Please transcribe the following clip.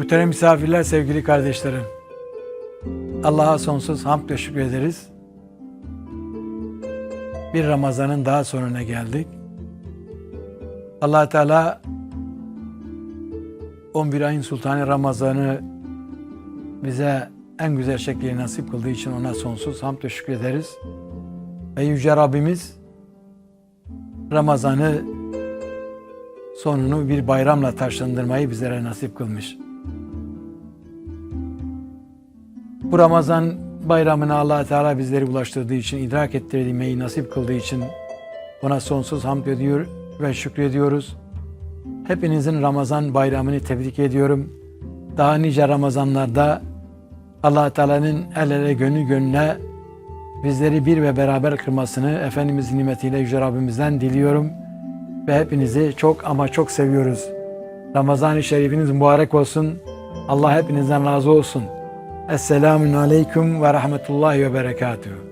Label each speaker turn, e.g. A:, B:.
A: Muhterem misafirler, sevgili kardeşlerim. Allah'a sonsuz hamd ve şükrederiz. Bir Ramazan'ın daha sonuna geldik. allah Teala 11 ayın sultanı Ramazan'ı bize en güzel şekliyle nasip kıldığı için ona sonsuz hamd ve şükrederiz. Ve Yüce Rabbimiz Ramazan'ı sonunu bir bayramla taşlandırmayı bizlere nasip kılmış. Bu Ramazan bayramını allah Teala bizleri ulaştırdığı için, idrak ettirmeyi nasip kıldığı için ona sonsuz hamd ediyor ve şükrediyoruz. Hepinizin Ramazan bayramını tebrik ediyorum. Daha nice Ramazanlarda allah Teala'nın el ele gönül gönüle bizleri bir ve beraber kırmasını Efendimiz nimetiyle Yüce Rabbimizden diliyorum. Ve hepinizi çok ama çok seviyoruz. Ramazan-ı Şerifiniz mübarek olsun. Allah hepinizden razı olsun. Esselamun Aleyküm ve Rahmetullahi ve Berekatuhu.